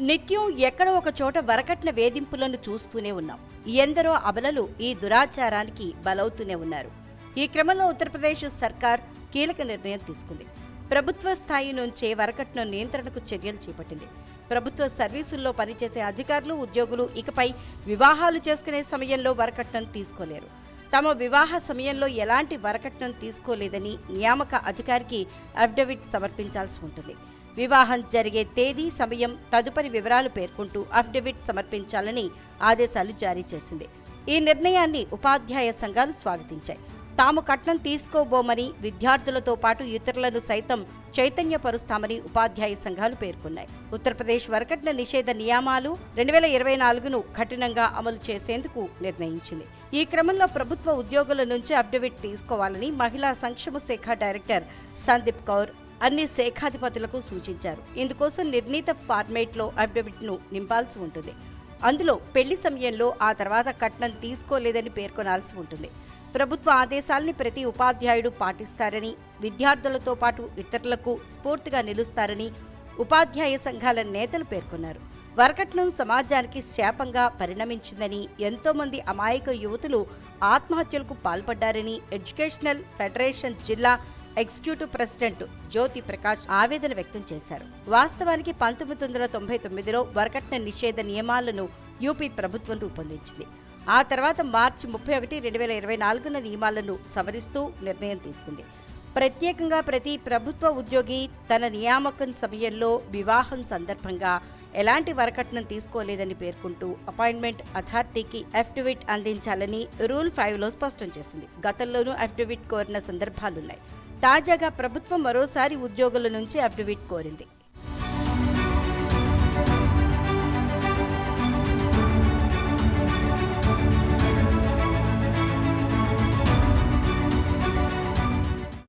నిత్యం ఎక్కడో ఒక చోట వరకట్న వేధింపులను చూస్తూనే ఉన్నాం. ఎందరో అబలలు ఈ దురాచారానికి బలవుతూనే ఉన్నారు. ఈ క్రమంలో ఉత్తరప్రదేశ్ సర్కార్ కీలక నిర్ణయం తీసుకుంది. ప్రభుత్వ స్థాయి నుంచే వరకట్న నియంత్రణకు చర్యలు చేపట్టింది. ప్రభుత్వ సర్వీసుల్లో పనిచేసే అధికారులు ఉద్యోగులు ఇకపై వివాహాలు చేసుకునే సమయంలో వరకట్నం తీసుకోలేరు. తమ వివాహ సమయంలో ఎలాంటి వరకట్నం తీసుకోలేదని నియామక అధికారికి అఫిడవిట్ సమర్పించాల్సి ఉంటుంది. వివాహం జరిగే తేదీ సమయం తదుపరి వివరాలు పేర్కొంటూ అఫిడవిట్ సమర్పించాలని ఆదేశాలు జారీ చేసింది. ఈ నిర్ణయాన్ని ఉపాధ్యాయ సంఘాలు స్వాగతించాయి. తాము కట్నం తీసుకోబోమని విద్యార్థులతో పాటు ఇతరులను సైతం చైతన్యపరుస్తామని ఉపాధ్యాయ సంఘాలు పేర్కొన్నాయి. ఉత్తరప్రదేశ్ వరకట్న నిషేధ నియమాలు రెండు వేల ఇరవై నాలుగును కఠినంగా అమలు చేసేందుకు నిర్ణయించింది. ఈ క్రమంలో ప్రభుత్వ ఉద్యోగుల నుంచి అఫిడవిట్ తీసుకోవాలని మహిళా సంక్షేమ శాఖ డైరెక్టర్ సందీప్ కౌర్ అన్ని శాఖాధిపతులకు సూచించారు. ఇందుకోసం నిర్ణీత ఫార్మేట్లో అఫిడవిట్ను నింపాల్సి ఉంటుంది. అందులో పెళ్ళి సమయంలో ఆ తర్వాత కట్నం తీసుకోలేదని పేర్కొనాల్సి ఉంటుంది. ప్రభుత్వ ఆదేశాల్ని ప్రతి ఉపాధ్యాయుడు పాటిస్తారని విద్యార్థులతో పాటు ఇతరులకు స్ఫూర్తిగా నిలుస్తారని ఉపాధ్యాయ సంఘాల నేతలు పేర్కొన్నారు. వరకట్నం సమాజానికి శాపంగా పరిణమించిందని ఎంతోమంది అమాయక యువతులు ఆత్మహత్యలకు పాల్పడ్డారని ఎడ్యుకేషనల్ ఫెడరేషన్ జిల్లా ఎగ్జిక్యూటివ్ ప్రెసిడెంట్ జ్యోతి ప్రకాష్ ఆవేదన వ్యక్తం చేశారు. వాస్తవానికి పంతొమ్మిది వందల తొంభై తొమ్మిదిలో వరకట్న నిషేధ నియమాలను యూపీ ప్రభుత్వం రూపొందించింది. ఆ తర్వాత మార్చి ముప్పై ఒకటి రెండు వేల ఇరవై నాలుగున నియమాలను సవరిస్తూ నిర్ణయం తీసుకుంది. ప్రత్యేకంగా ప్రతి ప్రభుత్వ ఉద్యోగి తన నియామకం సమయంలో వివాహం సందర్భంగా ఎలాంటి వరకట్నం తీసుకోలేదని పేర్కొంటూ అపాయింట్మెంట్ అథారిటీకి అఫిడవిట్ అందించాలని రూల్ ఫైవ్లో స్పష్టం చేసింది. గతంలోనూ అఫిడవిట్ కోరిన సందర్భాలున్నాయి. తాజాగా ప్రభుత్వం మరోసారి ఉద్యోగుల నుంచి అఫిడవిట్ కోరింది.